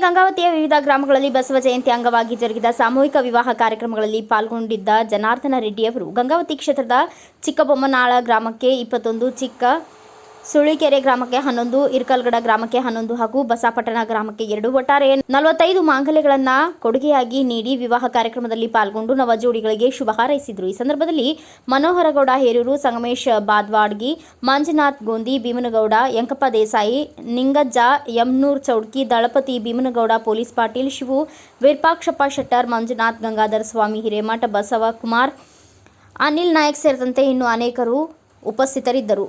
ಗಂಗಾವತಿಯ ವಿವಿಧ ಗ್ರಾಮಗಳಲ್ಲಿ ಬಸವ ಜಯಂತಿ ಅಂಗವಾಗಿ ಜರುಗಿದ ಸಾಮೂಹಿಕ ವಿವಾಹ ಕಾರ್ಯಕ್ರಮಗಳಲ್ಲಿ ಪಾಲ್ಗೊಂಡಿದ್ದ ಜನಾರ್ದನ ರೆಡ್ಡಿಯವರು ಗಂಗಾವತಿ ಕ್ಷೇತ್ರದ ಚಿಕ್ಕಬೊಮ್ಮನಾಳ ಗ್ರಾಮಕ್ಕೆ ಇಪ್ಪತ್ತೊಂದು ಚಿಕ್ಕ ಸುಳಿಕೆರೆ ಗ್ರಾಮಕ್ಕೆ ಹನ್ನೊಂದು, ಇರ್ಕಲ್ಗಡ ಗ್ರಾಮಕ್ಕೆ ಹನ್ನೊಂದು ಹಾಗೂ ಬಸಾಪಟ್ಟಣ ಗ್ರಾಮಕ್ಕೆ ಎರಡು ಒಟ್ಟಾರೆ ನಲವತ್ತೈದು ಮಾಂಗಲ್ಯಗಳನ್ನು ಕೊಡುಗೆಯಾಗಿ ನೀಡಿ ವಿವಾಹ ಕಾರ್ಯಕ್ರಮದಲ್ಲಿ ಪಾಲ್ಗೊಂಡು ನವ ಜೋಡಿಗಳಿಗೆ ಶುಭ ಹಾರೈಸಿದರು. ಈ ಸಂದರ್ಭದಲ್ಲಿ ಮನೋಹರಗೌಡ, ಹೇರೂರು ಸಂಗಮೇಶ್ ಬಾದ್ವಾಡ್ಗಿ, ಮಂಜುನಾಥ್ ಗೋಂದಿ, ಭೀಮನಗೌಡ ಯಂಕಪ್ಪ ದೇಸಾಯಿ, ನಿಂಗಜ್ಜ ಯಮ್ನೂರ್ ಚೌಡ್ಕಿ, ದಳಪತಿ ಭೀಮನಗೌಡ, ಪೊಲೀಸ್ ಪಾಟೀಲ್, ಶಿವು ವಿರ್ಪಾಕ್ಷಪ್ಪ ಶೆಟ್ಟರ್, ಮಂಜುನಾಥ್ ಗಂಗಾಧರ ಸ್ವಾಮಿ, ಹಿರೇಮಠ ಬಸವ ಕುಮಾರ್, ಅನಿಲ್ ನಾಯಕ್ ಸೇರಿದಂತೆ ಇನ್ನು ಅನೇಕರು ಉಪಸ್ಥಿತರಿದ್ದರು.